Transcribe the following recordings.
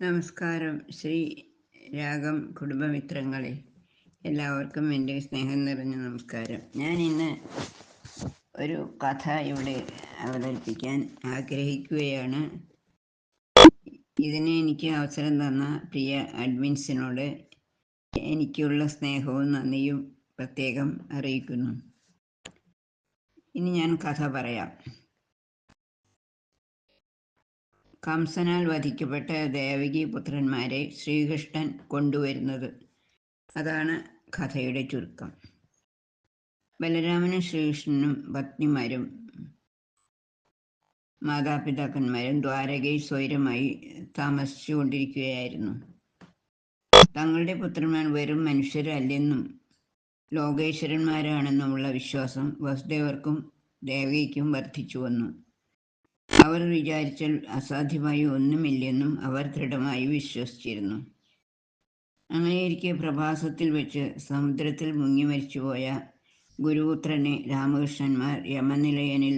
നമസ്കാരം. ശ്രീ രാഗം കുടുംബമിത്രങ്ങളെ. എല്ലാവർക്കും എന്റെ സ്നേഹം നിറഞ്ഞ നമസ്കാരം. ഞാൻ ഇന്ന് ഒരു കഥ ഇവിടെ അവതരിപ്പിക്കാൻ ആഗ്രഹിക്കുകയാണ്. ഇതിന് എനിക്ക് അവസരം തന്ന പ്രിയ അഡ്മിൻസിനോട് എനിക്കുള്ള സ്നേഹവും നന്ദിയും പ്രത്യേകം അറിയിക്കുന്നു. ഇനി ഞാൻ കഥ പറയാം. കംസനാൽ വധിക്കപ്പെട്ട ദേവകി പുത്രന്മാരെ ശ്രീകൃഷ്ണൻ കൊണ്ടുവരുന്നത്. അതാണ് കഥയുടെ ചുരുക്കം. ബലരാമനും ശ്രീകൃഷ്ണനും പത്നിമാരും മാതാപിതാക്കന്മാരും ദ്വാരകയിൽ സ്വൈരമായി താമസിച്ചു കൊണ്ടിരിക്കുകയായിരുന്നു തങ്ങളുടെ പുത്രന്മാർ വെറും മനുഷ്യരല്ലെന്നും ലോകേശ്വരന്മാരാണെന്നുമുള്ള വിശ്വാസം വസുദേവർക്കും ദേവകിക്കും വർദ്ധിച്ചു വന്നു. അവർ വിചാരിച്ചാൽ അസാധ്യമായി ഒന്നുമില്ലെന്നും അവർ ദൃഢമായി വിശ്വസിച്ചിരുന്നു. അങ്ങനെയിരിക്കെ പ്രഭാസത്തിൽ വെച്ച് സമുദ്രത്തിൽ മുങ്ങി മരിച്ചുപോയ ഗുരുപുത്രനെ രാമകൃഷ്ണന്മാർ യമനിലയനിൽ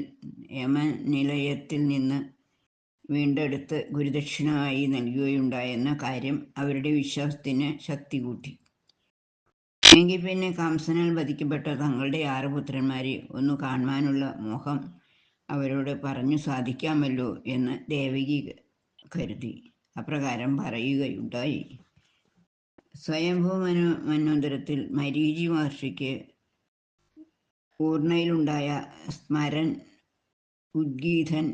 യമനിലയത്തിൽ നിന്ന് വീണ്ടെടുത്ത് ഗുരുദക്ഷിണമായി നൽകുകയുണ്ടായെന്ന കാര്യം അവരുടെ വിശ്വാസത്തിന് ശക്തി കൂട്ടി എങ്കിൽ പിന്നെ കംസനാൽ വധിക്കപ്പെട്ട തങ്ങളുടെ ആറ് പുത്രന്മാരെ ഒന്ന് കാണുവാനുള്ള മോഹം അവരോട് പറഞ്ഞു സാധിക്കാമല്ലോ എന്ന് ദേവകി കരുതി. അപ്രകാരം പറയുകയുണ്ടായി. സ്വയംഭൂ മനു മനോന്തരത്തിൽ മരീചി മഹർഷിക്ക് പൂർണയിലുണ്ടായ സ്മരൻ ഉദ്ഗീതൻ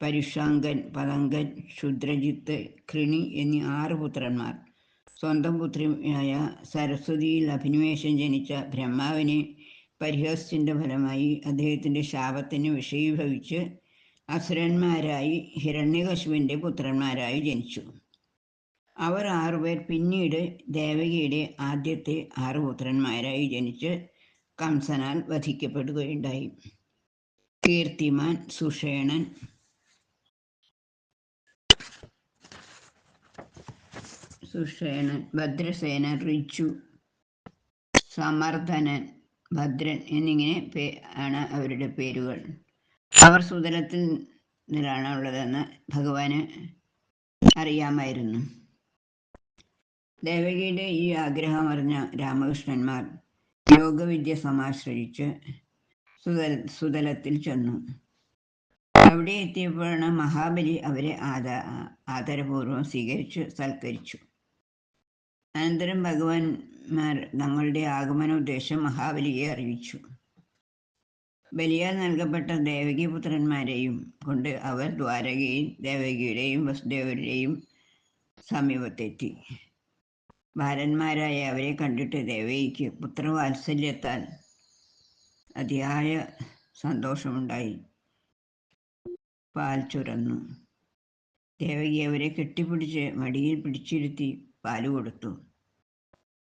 പരുഷാങ്കൻ പതങ്കൻ ക്ഷുദ്രജിത്ത് കൃണി എന്നീ ആറ് പുത്രന്മാർ സ്വന്തം പുത്രിയായ സരസ്വതിയിൽ അഭിനിവേശം ജനിച്ച ബ്രഹ്മാവിനെ പരിഹസിന്റെ ഫലമായി അദ്ദേഹത്തിന്റെ ശാപത്തിന് വിഷയീഭവിച്ച് അസുരന്മാരായി ഹിരണ്യകശുവിന്റെ പുത്രന്മാരായി ജനിച്ചു. അവർ ആറുപേർ പിന്നീട് ദേവകിയുടെ ആദ്യത്തെ ആറ് പുത്രന്മാരായി ജനിച്ച് കംസനാൽ വധിക്കപ്പെടുകയുണ്ടായി. കീർത്തിമാൻ സുഷേണൻ സുഷേണൻ ഭദ്രസേനൻ റിച്ചു സമർദ്ദനൻ ഭദ്രൻ എന്നിങ്ങനെ ആണ് അവരുടെ പേരുകൾ. അവർ സുതലത്തിൽ നിന്നാണ് ഉള്ളതെന്ന് ഭഗവാന് അറിയാമായിരുന്നു. ദേവകിയുടെ ഈ ആഗ്രഹം അറിഞ്ഞ രാമകൃഷ്ണന്മാർ യോഗവിദ്യ സമാശ്രയിച്ച് സുതല സുതലത്തിൽ ചെന്നു. അവിടെ എത്തിയപ്പോഴാണ് മഹാബലി അവരെ ആദ ആദരപൂർവം സ്വീകരിച്ച് സൽക്കരിച്ചു. അനന്തരം ഭഗവാൻമാർ തങ്ങളുടെ ആഗമനോദ്ദേശം മഹാബലിയെ അറിയിച്ചു. ബലിയാൽ നൽകപ്പെട്ട ദേവകി പുത്രന്മാരെയും കൊണ്ട് അവർ ദ്വാരകയും ദേവകിയുടെയും വസുദേവരുടെയും സമീപത്തെത്തി. ഭാരന്മാരായ അവരെ കണ്ടിട്ട് ദേവകിക്ക് പുത്രവാത്സല്യത്താൽ അതിയായ സന്തോഷമുണ്ടായി. പാൽ ചുരന്നു. ദേവകി അവരെ കെട്ടിപ്പിടിച്ച് മടിയിൽ പിടിച്ചിരുത്തി പാൽ കൊടുത്തു.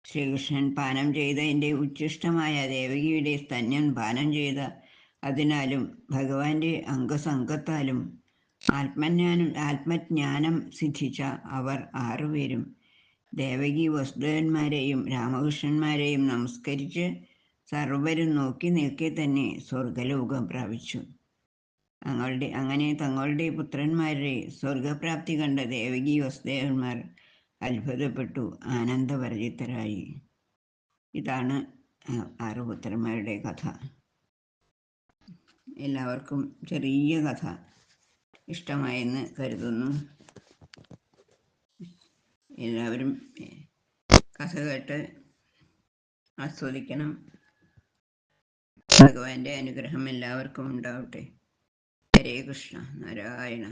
ശ്രീകൃഷ്ണൻ പാനം ചെയ്ത ചെയ്തതിന്റെ ഉച്ഛിഷ്ടമായ ദേവകിയുടെ സ്തന്യം പാനം ചെയ്ത അതിനാലും ഭഗവാന്റെ അംഗസംഗത്താലും ആത്മജ്ഞാനം ആത്മജ്ഞാനം സിദ്ധിച്ച അവർ ആറുപേരും ദേവകി വസുദേവന്മാരെയും രാമകൃഷ്ണന്മാരെയും നമസ്കരിച്ച് സർവരും നോക്കി നിൽക്കെ തന്നെ സ്വർഗലോകം പ്രാപിച്ചു. തങ്ങളുടെ അങ്ങനെ തങ്ങളുടെ പുത്രന്മാരുടെ സ്വർഗപ്രാപ്തി കണ്ട ദേവകി വസുദേവന്മാർ അത്ഭുതപ്പെട്ടു ആനന്ദപരിചിത്തരായി ഇതാണ് ആറ് പുത്രന്മാരുടെ കഥ. എല്ലാവർക്കും ചെറിയ കഥ ഇഷ്ടമായെന്ന് കരുതുന്നു. എല്ലാവരും കഥ കേട്ട് ആസ്വദിക്കണം. ഭഗവാന്റെ അനുഗ്രഹം എല്ലാവർക്കും ഉണ്ടാവട്ടെ. ഹരേ കൃഷ്ണ നാരായണ.